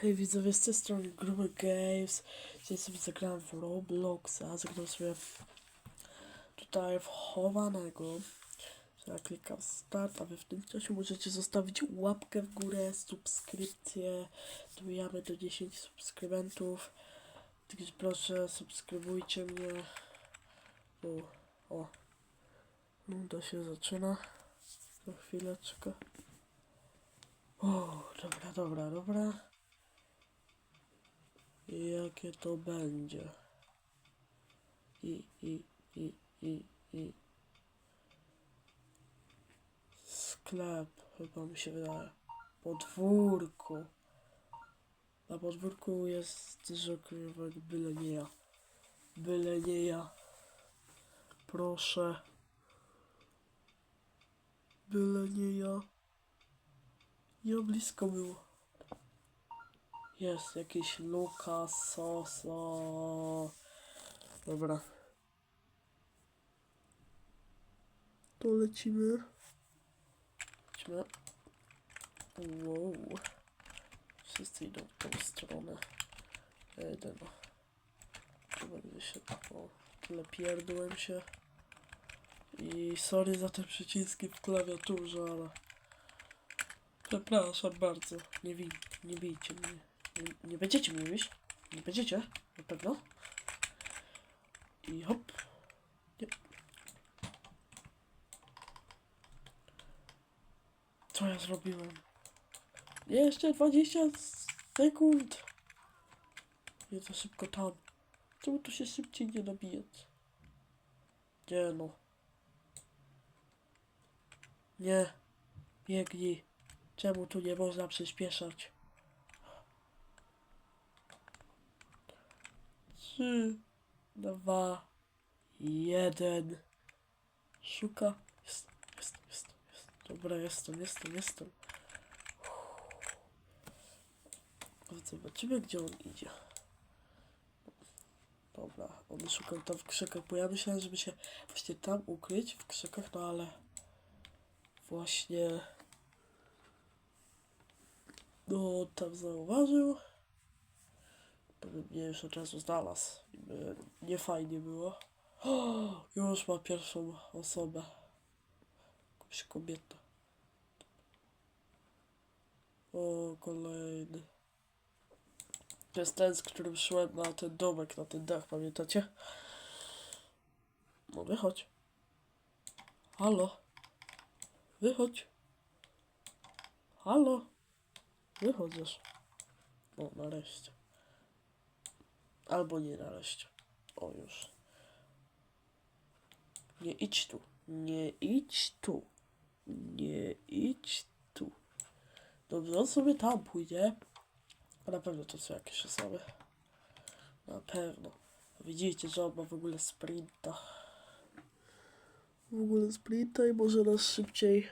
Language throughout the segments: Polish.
Hej widzowie, z tej strony Gruby Games. Dzisiaj sobie zagrałem w Robloxa, zagrałem sobie w, tutaj w chowanego. Klikam start, a wy w tym czasie możecie zostawić łapkę w górę, subskrypcję. Dobijamy do 10 subskrybentów. Także proszę, subskrybujcie mnie. O, o. Nuda się zaczyna. Za chwileczkę. O, dobra, dobra, dobra. Jakie to będzie? I, i, i, i, i. Sklep, chyba mi się wydaje. Podwórku. Na podwórku jest żokrywać byle nie ja. Byle nie ja. Proszę. Byle nie ja. Ja blisko było. Jest jakiś Lukas, Soso. Dobra. To lecimy. Lecimy. Wow. Wszyscy idą w tą stronę. Jeden. Tu będzie się... O, tyle pierdłem się. I sorry za te przyciski w klawiaturze, ale... Przepraszam bardzo. Nie, wi nie bijcie mnie. Nie, będziecie mnie bić? Nie będziecie? Na pewno? I hop. Nie. Co ja zrobiłem? Jeszcze 20 sekund. Nie to szybko tam. Czemu tu się szybciej nie nabijać? Nie no. Nie. Biegnij. Czemu tu nie można przyspieszać? Trzy, dwa, jeden. Szuka. Jest, jest, jest, jest. Dobra, jestem, jestem, jestem. Zobaczymy, gdzie on idzie. Dobra, on szukał tam w krzakach, bo ja myślałem, żeby się właśnie tam ukryć w krzakach, no ale właśnie no, tam zauważył. Mnie już od razu znalazł. I by nie fajnie było. O, już ma pierwszą osobę. Jakąś kobietę. O, kolejny. To jest ten, z którym szłem na ten domek, na ten dach, pamiętacie? No wychodź. Halo. Wychodź. Halo. Wychodzisz. O, nareszcie. Albo nie nareszcie. O, już. Nie idź tu. Nie idź tu. Nie idź tu. Dobrze, on sobie tam pójdzie. A na pewno to są jakieś osoby. Na pewno. Widzicie, że on ma w ogóle sprinta. W ogóle sprinta i może nas szybciej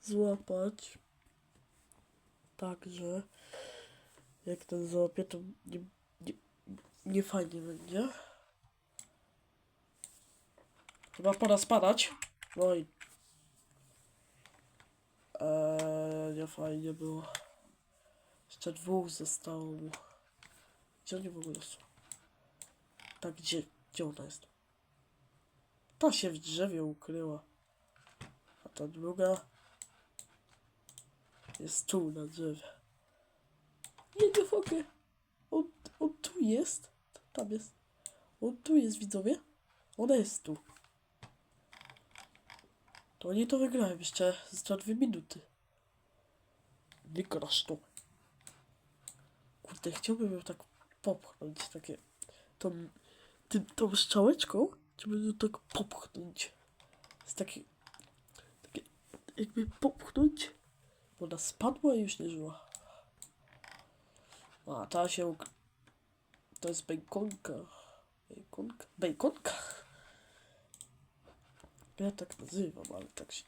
złapać. Także jak ten złapie, to nie, nie, nie fajnie będzie. Chyba pora spadać. No i... Eee, nie fajnie było. Jeszcze dwóch zostało. Gdzie oni w ogóle są? Tak, gdzie, gdzie ona jest? Ta się w drzewie ukryła. A ta druga jest tu na drzewie. Nie, mogę. On, on tu jest. Tam jest. On tu jest, widzowie. Ona jest tu. To oni to wygrałem jeszcze za dwie minuty. Wygrasz to. Kurde, chciałbym ją tak popchnąć, takie... Tą, tym, tą strzałeczką, chciałbym ją tak popchnąć. Jest takie... Takie... Jakby popchnąć ona spadła i już nie żyła. A ta się. To jest bejkonka. Bejkonka? Bejkonka? Ja tak nazywam, ale tak się.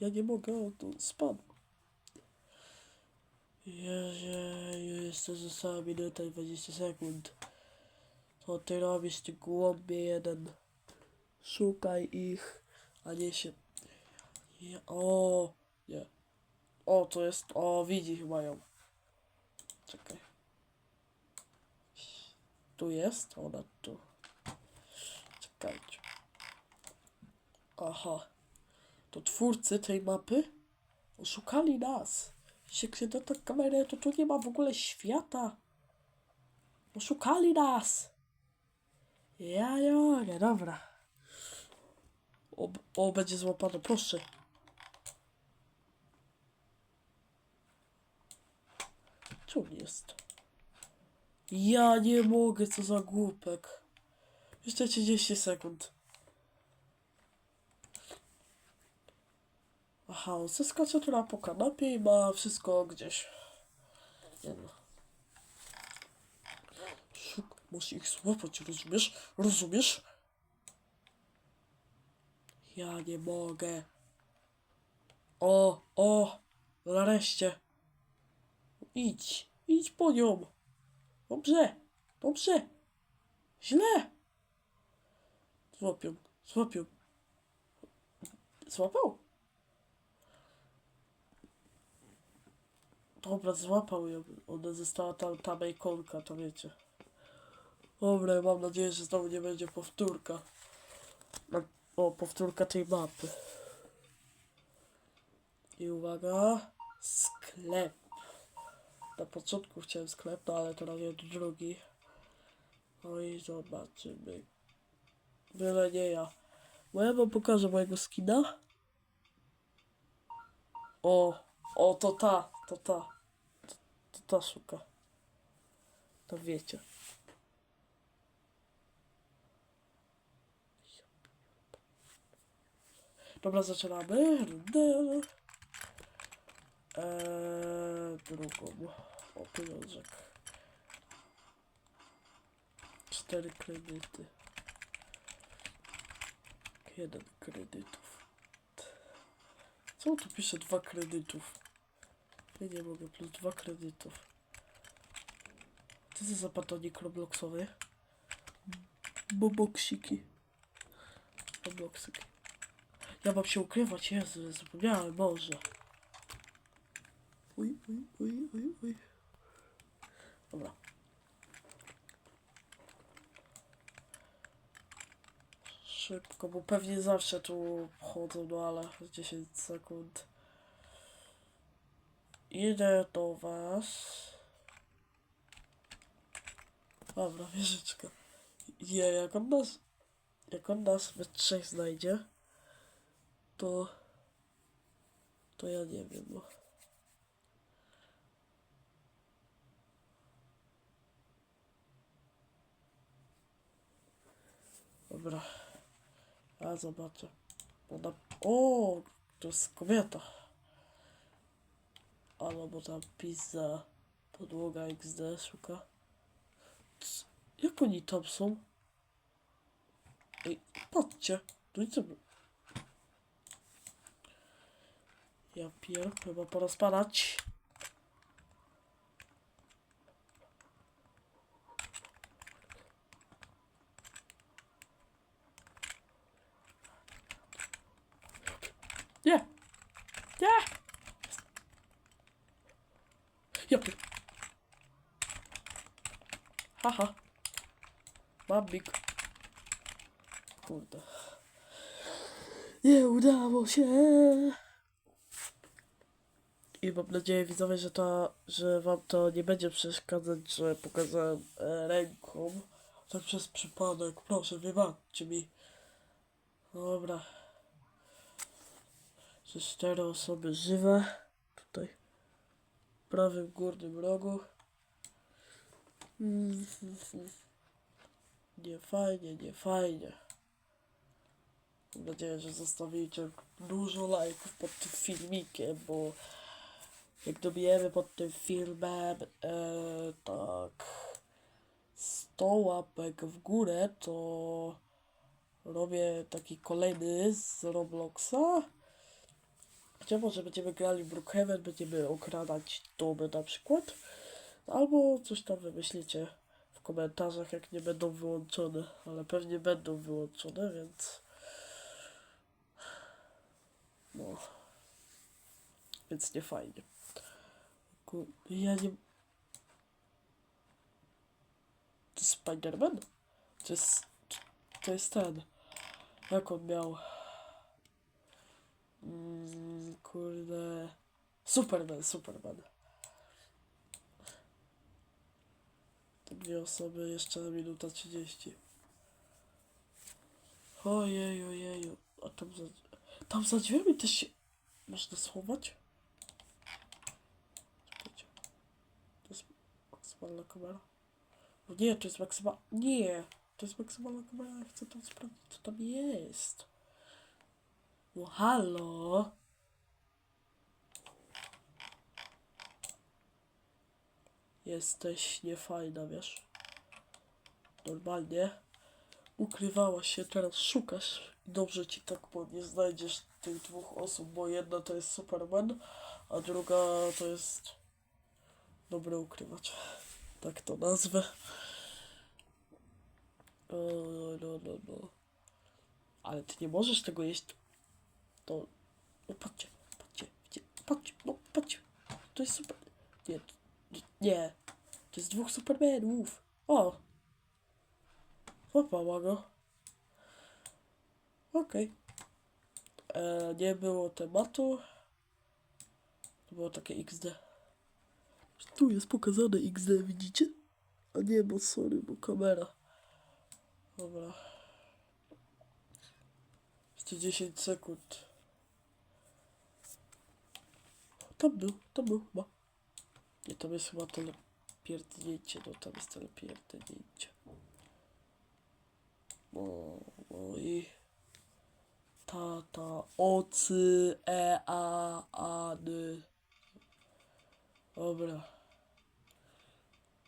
Ja nie mogę, tu spadł. Jezu, jeszcze została minuta i 20 sekund. Co ty robisz, ty głąbie jeden? Szukaj ich, a nie się... Ja, o, nie. O, to jest. O, widzi chyba ją. Czekaj. Tu jest, ona tu. Czekajcie. Aha. To twórcy tej mapy oszukali nas. Jeśli się da tę kamerę, to tu nie ma w ogóle świata. Oszukali nas. Ja nie, dobra. O, o, będzie złapane, proszę. Co jest? Ja nie mogę, co za głupek. Jeszcze 30 sekund. Aha, on zeskacze teraz po kanapie i ma wszystko gdzieś. Nie no. Szuk, musi ich złapać, rozumiesz? Rozumiesz? Ja nie mogę. O, o, nareszcie. Idź, idź po nią. Dobrze, dobrze. Źle. Złapią, złapią. Złapał? Dobra, złapał ją. Ona została tam, ta bejkonka, to wiecie. Dobra, mam nadzieję, że znowu nie będzie powtórka. O, powtórka tej mapy. I uwaga, sklep. Na początku chciałem sklep, no ale teraz jest drugi. No i zobaczymy. Byle nie ja. Bo ja wam pokażę mojego skina. O, o, to ta, to ta. To, to ta szuka. To wiecie. Dobra, zaczynamy. Eee, drugą. O, pieniążek. Cztery kredyty. Jeden kredytów. Co tu pisze? Dwa kredytów. Ja nie mogę, plus dwa kredytów. Co to za batonik robloxowy? Boboksiki. Robloksiki. Ja mam się ukrywać, Jezu, zapomniałem, Boże. Uj, uj, uj, uj, uj. Dobra. Szybko, bo pewnie zawsze tu chodzą, no ale 10 sekund. Idę do was. Dobra, wieżyczka. Nie, jak on nas... Jak on nas we trzech znajdzie, to... To ja nie wiem, bo... Dobra. A zobaczę. Ona... O, to jest kobieta. Ale bo tam pizza, podłoga XD szuka. C- Jak oni tam są? Ej, patrzcie. Tu nic. Ja pier, chyba pora spadać. Nie! Nie! Ja. Haha. Babik. Kurde. Nie udało się. I mam nadzieję widzowie, że to, że wam to nie będzie przeszkadzać, że pokazałem e, ręką. Tak przez przypadek. Proszę, wybaczcie mi. Dobra. Że cztery osoby żywe. Tutaj. W prawym górnym rogu. Mm, Nie fajnie, nie fajnie. Mam nadzieję, że zostawicie dużo lajków pod tym filmikiem, bo jak dobijemy pod tym filmem e, tak 100 łapek w górę, to robię taki kolejny z Robloxa. Gdzie może będziemy grali w Brookhaven, będziemy okradać domy na przykład. Albo coś tam wymyślicie w komentarzach, jak nie będą wyłączone, ale pewnie będą wyłączone, więc. No. Więc nie fajnie. Ja nie. Spider-Man? To jest... To jest ten... Jak on miał? Mm, kurde... Superman, Superman. Te dwie osoby, jeszcze minuta 30. Ojej, ojeju. A tam za... Tam za drzwiami też się... Można schować? Czekajcie. To jest maksymalna kamera? No nie, to jest maksymalna... Nie! To jest maksymalna kamera, ja chcę tam sprawdzić, co tam jest. No halo? Jesteś niefajna, wiesz? Normalnie ukrywałaś się, teraz szukasz. Dobrze ci tak, bo nie znajdziesz tych dwóch osób, bo jedna to jest Superman, a druga to jest dobry ukrywacz. Tak to nazwę. O, no, no, no. Ale ty nie możesz tego jeść. To. No patrzcie, patrzcie, patrzcie, no patrzcie. To jest super. Nie, nie. To jest dwóch Supermanów. O! Złapała go. Okej. E, Nie było tematu. To było takie XD. Tu jest pokazane XD, widzicie? A nie, bo sorry, bo kamera. Dobra. Jeszcze 10 sekund. Tam był, tam był chyba. Nie, tam jest chyba telepierdnięcie, no tam jest telepierdnięcie. O, oj. Tata, ocy, e, a, a, ny. Dobra.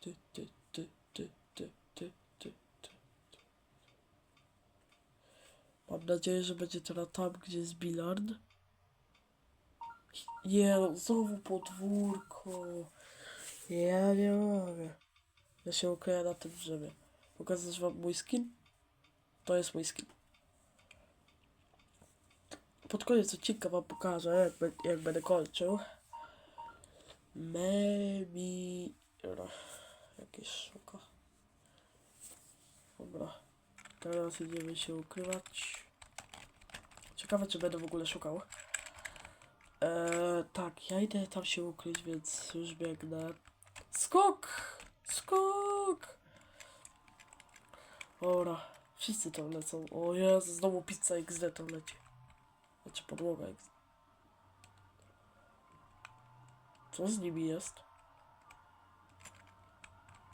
Ty, ty, ty, ty, ty, ty, ty, ty. Mam nadzieję, że będzie teraz tam, gdzie jest bilard. Nie, no, znowu podwórko. Ja nie mogę. Ja się ukryję na tym drzewie. Pokazać wam mój skin? To jest mój skin. Pod koniec odcinka wam pokażę, jak, jak będę kończył. Maybe... Dobra, jakieś szuka. Dobra, teraz idziemy się ukrywać. Ciekawe, czy będę w ogóle szukał. Eee, tak, ja idę tam się ukryć, więc już biegnę. Skok! Skok! Dobra, wszyscy tam lecą. O Jezu, znowu pizza XD tam leci. Znaczy podłoga XD. Co z nimi jest?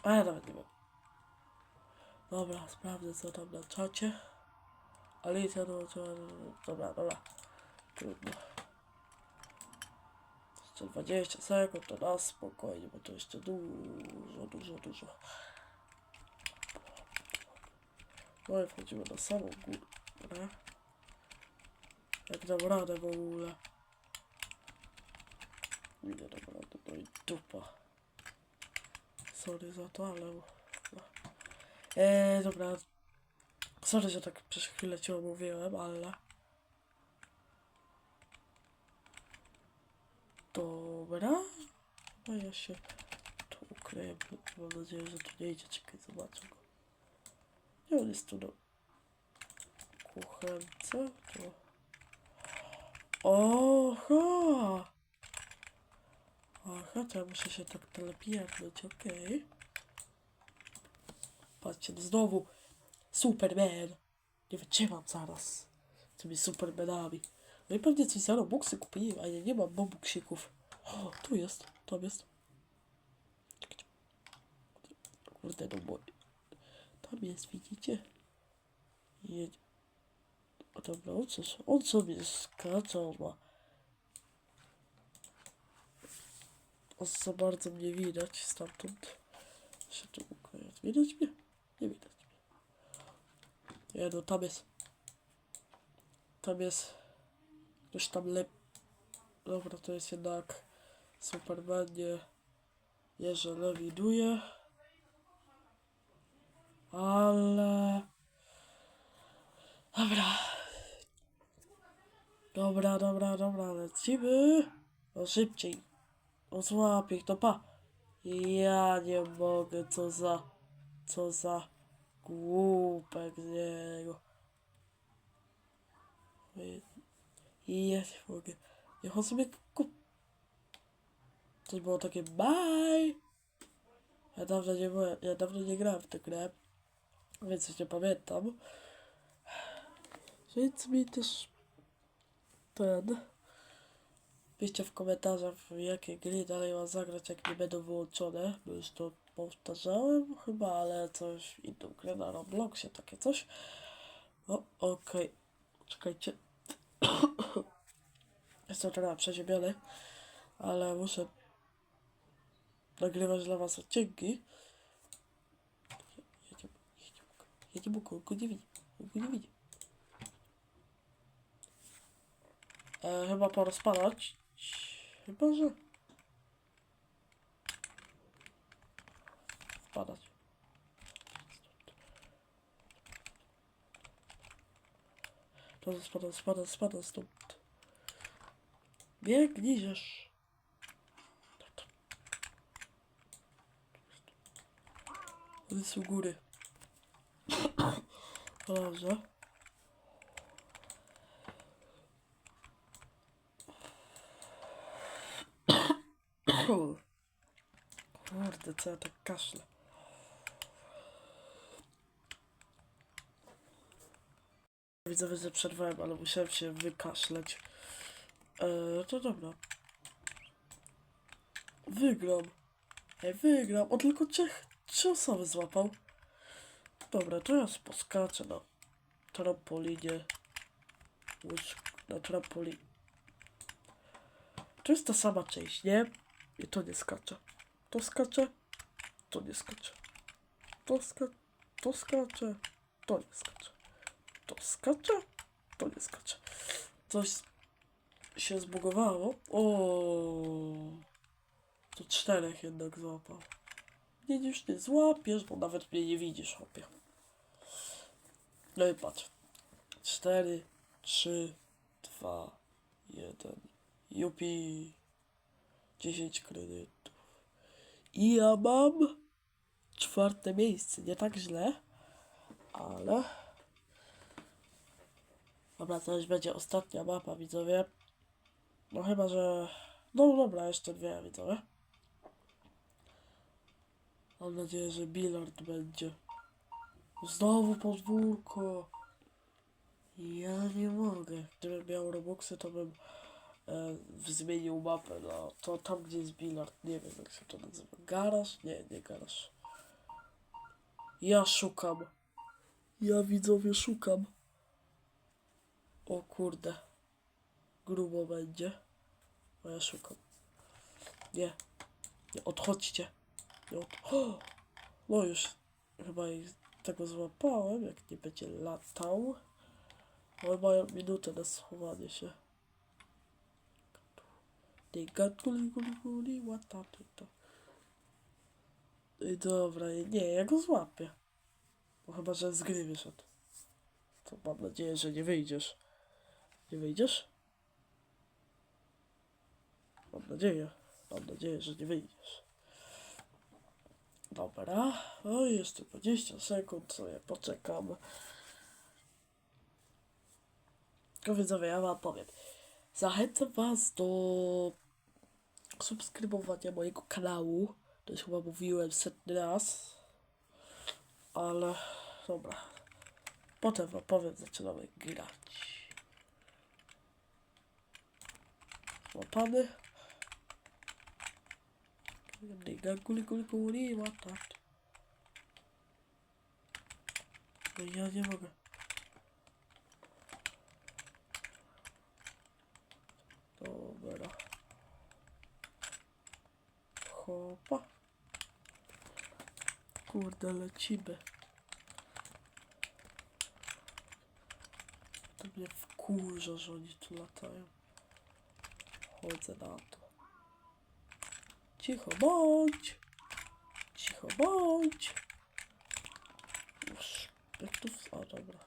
A ja nawet nie wiem. Dobra, sprawdzę co tam na czacie. Alicja, no, co... Dobra, dobra. Trudno. Jeszcze 20 sekund, to na spokojnie, bo to jeszcze dużo, dużo, dużo. No i wchodzimy na samą górę. Jak dam radę w ogóle. Nie dam rady, no i dupa. Sorry za to, ale... No. Eee, dobra. Sorry, że tak przez chwilę cię omówiłem, ale... Dobra. No ja się tu ukryję. Mam nadzieję, że tu nie idzie. Czekaj, zobaczę go. Nie, on jest tu na kuchence. To... Oho! Aha, to ja muszę się tak telepierdnąć, okej. Patrzcie, no znowu Superman. Nie wytrzymam zaraz tymi Supermanami. No i pewnie coś za Robuxy kupiłem, a ja nie mam Robuxików. O, tu jest, tam jest. Kurde, no bo... Tam jest, widzicie? Jedź. O dobra, on, coś, on sobie skacze, on ma... O, za bardzo mnie widać stamtąd. Się tu ukryję. Widać mnie? Nie widać mnie. Nie no, tam jest. Tam jest. Ktoś tam lep... Dobra, to jest jednak Superman nie, nie że lewiduje. Ale... Dobra. Dobra, dobra, dobra, lecimy. No szybciej. O złapie ich, to pa. Ja nie mogę, co za... Co za głupek z niego. Ja nie mogę. Niech on sobie. To było takie bye. Ja dawno nie byłem, ja dawno nie grałem w tę grę. Więc nie pamiętam. Więc mi też ten. Piszcie w komentarzach, jakie gry dalej mam zagrać, jak nie będą wyłączone. Bo już to powtarzałem chyba, ale coś inną grę na Robloxie, takie coś. O, okej. Czekajcie. Jestem trochę przeziemiony, ale muszę nagrywać dla was odcinki. Ja nie, mogę, ja nie mogę, on go nie widzi, on go nie widzi. E, chyba pora spadać. Chyba, że... Spadać. To spada, spada, spada stąd. Biegnijesz. Są u góry. Dobrze. Kurde, co ja tak kaszle. Widzowie, że przerwałem, ale musiałem się wykaszleć. Eee, to dobra. Wygram. Ej, wygram. O, tylko trzech, trzy osoby złapał. Dobra, ja poskaczę na trampolinie. Na trampolinie. To jest ta sama część, nie? I to nie skacze. To skacze. To nie skacze. To ska... To skacze. To nie skacze. To skacze. To nie skacze. Coś się zbugowało. O, To czterech jednak złapał. Już nie złapiesz, bo nawet mnie nie widzisz, chłopie. No i patrz. Cztery, trzy, dwa, jeden. Jupi. 10 kredytów. I ja mam czwarte miejsce. Nie tak źle, ale. Dobra, to już będzie ostatnia mapa, widzowie. No chyba, że... No dobra, jeszcze dwie, widzowie. Mam nadzieję, że bilard będzie. Znowu podwórko. Ja nie mogę. Gdybym miał Robuxy, to bym e, zmienił mapę na to tam, gdzie jest bilard. Nie wiem, jak się to nazywa. Garaż? Nie, nie garaż. Ja szukam. Ja widzowie szukam. O kurde. Grubo będzie. Bo ja szukam. Nie. Nie odchodźcie. Nie od... O! No już chyba tego złapałem, jak nie będzie latał. Ale mają minutę na schowanie się. I dobra, nie, ja go złapię. Bo chyba, że z gry wyszedł. To mam nadzieję, że nie wyjdziesz. Nie wyjdziesz? Mam nadzieję. Mam nadzieję, że nie wyjdziesz. Dobra. O, jeszcze 20 sekund, sobie poczekam. Tylko widzowie, ja wam powiem. Zachęcam was do subskrybowania mojego kanału. To już chyba mówiłem setny raz. Ale dobra. Potem wam powiem, zaczynamy grać. Łapany. Diga guli guli guli łatat. No ja nie mogę. Dobra. Hopa. Kurde, lecimy. To mnie wkurza, że oni tu latają. Chodzę na to. Cicho bądź. Cicho bądź. Już. Jak tu... O, dobra.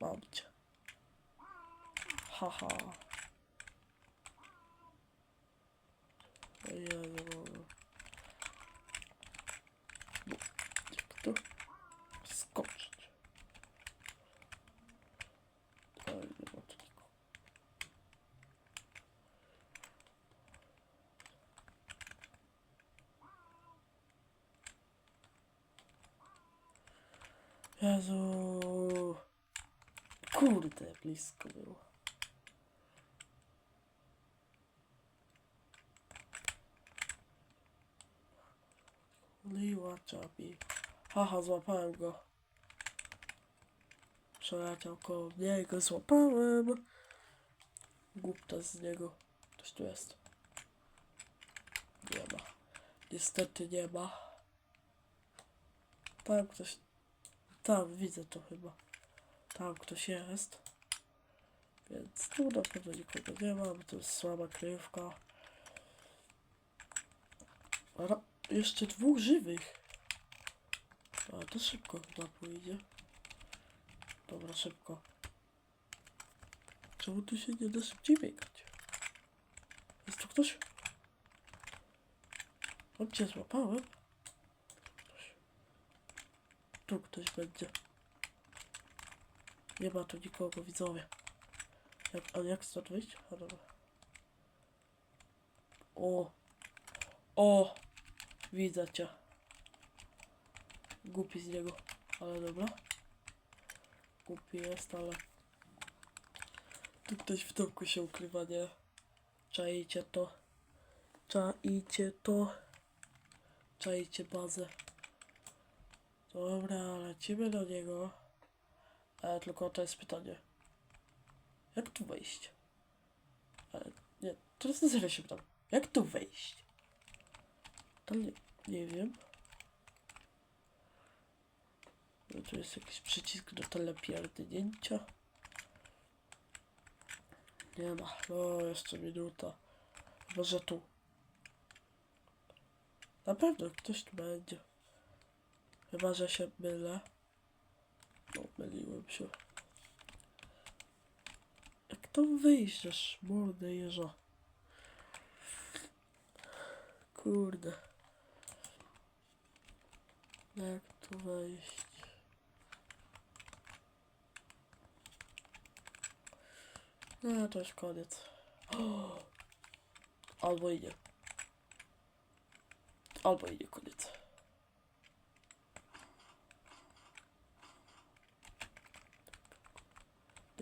Mam cię. Haha. Ja nie mogę. Jezu. Kurde, blisko było. Liła czapi. Haha, złapałem go. Przeleciał koło mnie i go złapałem. Głupta z niego. Ktoś tu jest. Nie ma. Niestety nie ma. Tam ktoś... Tam, widzę to chyba. Tam ktoś jest. Więc tu na pewno nikogo nie ma, bo to jest słaba kryjówka. Ale jeszcze dwóch żywych. A to szybko chyba pójdzie. Dobra, szybko. Czemu tu się nie da szybciej biegać? Jest tu ktoś? O, cię złapałem. Tu ktoś będzie. Nie ma tu nikogo, widzowie. Jak, a jak stąd wyjść? A dobra. O! O! Widzę cię. Głupi z niego, ale dobra. Głupi jest, ale... Tu ktoś w domku się ukrywa, nie? Czajcie to. Czajcie to. Czajcie bazę. Dobra, lecimy do niego. Ale tylko to jest pytanie. Jak tu wejść? Ale nie, teraz na serio się pytam. Jak tu wejść? To nie, nie wiem. No tu jest jakiś przycisk do telepierdnięcia. Nie ma. No, jeszcze minuta. Może tu. Na pewno ktoś tu będzie. Chyba, że się mylę. No, myliłem się. Jak to aż mordę jeża. Kurde. Jak tu wejść? No, to już koniec. Albo i nie. Albo i nie koniec.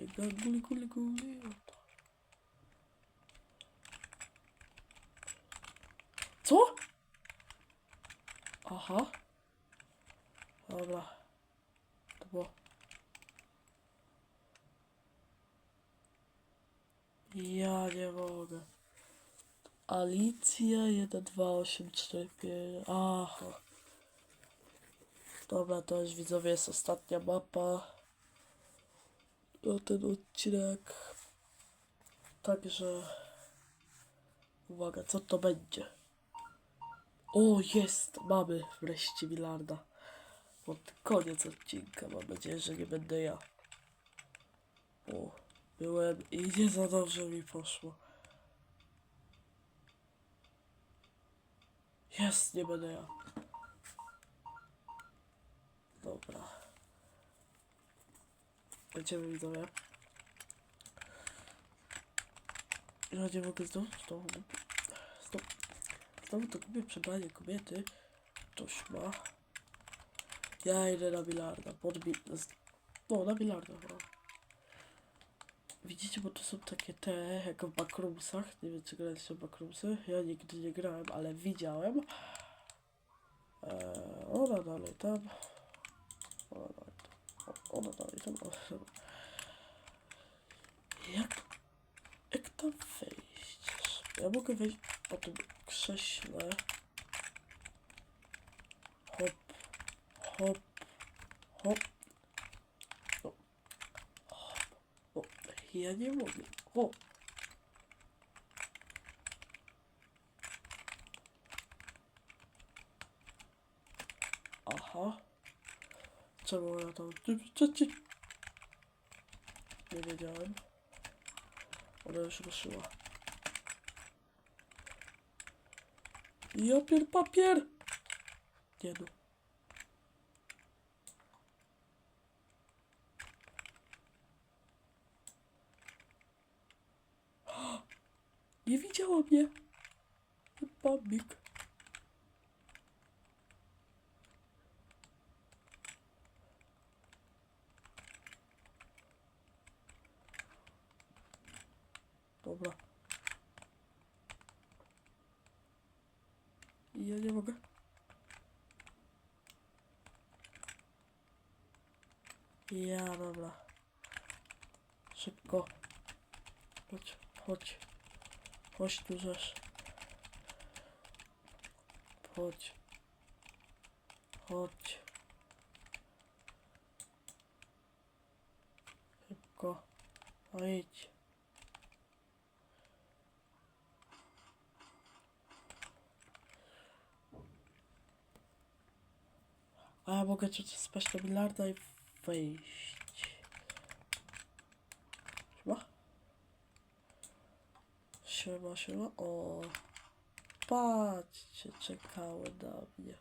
Guli, guli, guli. Co? Aha. Dobra. To było. Ja nie mogę. Alicja 12845. Aha. Dobra, to już widzowie jest ostatnia mapa na ten odcinek. Także uwaga, co to będzie? O, jest! Mamy wreszcie Milarda. Pod koniec odcinka. Mam nadzieję, że nie będę ja. O, byłem i nie za dobrze mi poszło. Jest, nie będę ja. Dobra. Będziemy widzowie. Ja nie mogę znowu, znowu, znowu, znowu to kupię przebranie kobiety. Ktoś ma. Ja idę na bilarda, podbi... No, na bilarda, no. Widzicie, bo to są takie te, jak w backroomsach. Nie wiem, czy graliście w backroomsy. Ja nigdy nie grałem, ale widziałem. Eee, ona dalej tam. Dalej tam. O, dobra. Jak... Jak tam wejść? Ja mogę wejść po tym. Hop. Hop. Hop. Hop. O, ja nie mogę. O. Aha. Czemu ja tam... Nie wiedziałem. Ona już ruszyła. Ja pier papier! Nie no. Nie widziała mnie. Babik. Ja nie mogę. Ja, dobra. Szybko. Chodź, chodź. Chodź tu żeż. Chodź. Chodź. Szybko. No idź. A ja mogę tu spać do bilarda i wejść. Siema. Siema, siema. O. Patrzcie, czekały na mnie.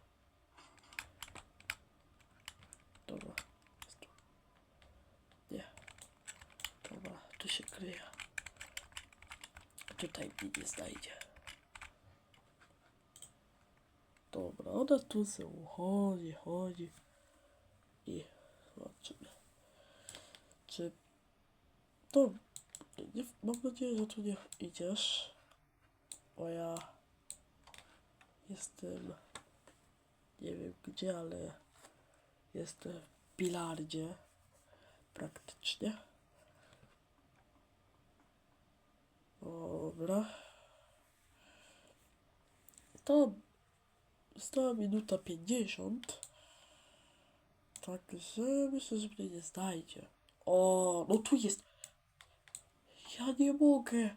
Dobra. Nie. Dobra, tu się kryje. Tutaj mnie nie znajdzie. Dobra, ona tu sobie chodzi, chodzi. I zobaczymy. Czy to... Nie, mam nadzieję, że tu nie idziesz. Bo ja... Jestem... Nie wiem gdzie, ale... Jestem w bilardzie. Praktycznie. Dobra. To Została minuta 50. Także myślę, że mnie nie znajdzie. O, no tu jest. Ja nie mogę.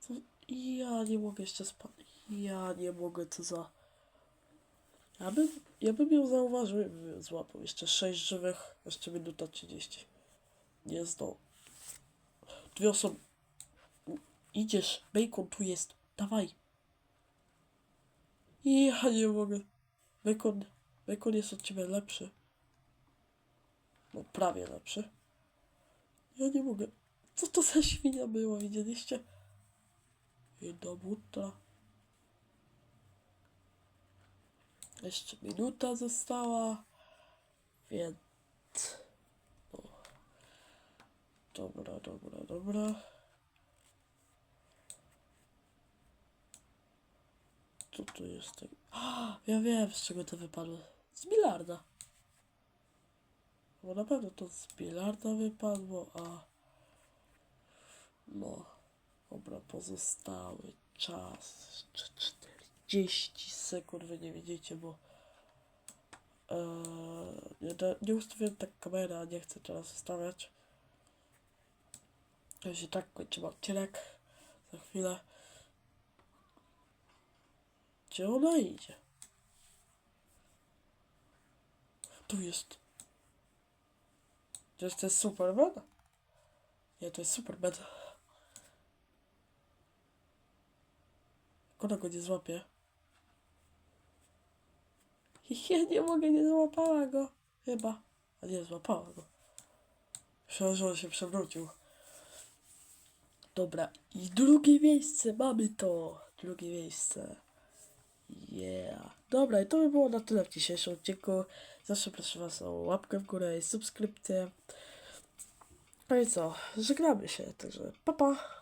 Co? Ja nie mogę jeszcze spać. Ja nie mogę, co za... Ja bym, ja bym ją zauważył, bym złapał. Jeszcze 6 żywych, jeszcze minuta 30. Nie zdał. Dwie osoby. Idziesz, bacon tu jest. Dawaj. Ja nie mogę. Bacon, bacon jest od ciebie lepszy. No prawie lepszy. Ja nie mogę. Co to za świnia była, widzieliście? Jedna buta. Jeszcze minuta została. Więc... No. Dobra, dobra, dobra. Co tu jest? tak- ja wiem, z czego to wypadło. Z bilarda. Bo na pewno to z bilarda wypadło, a... No. Dobra, pozostały czas. Jeszcze 40 sekund, wy nie widzicie, bo... Eee, nie, nie ustawiłem tak kamery, a nie chcę teraz ustawiać. To się tak kończymy odcinek. Za chwilę. Gdzie ona idzie? Tu jest. To jest Superman? Nie, to jest Superman. Jak ona go nie złapie? Ja nie mogę, nie złapała go. Chyba. A nie, złapała go. Myślałem, się przewrócił. Dobra, i drugie miejsce, mamy to. Drugie miejsce. Yeah. Dobra, i to by było na tyle w dzisiejszym odcinku. Zawsze proszę Was o łapkę w górę i subskrypcję. No i co, żegnamy się, także pa pa.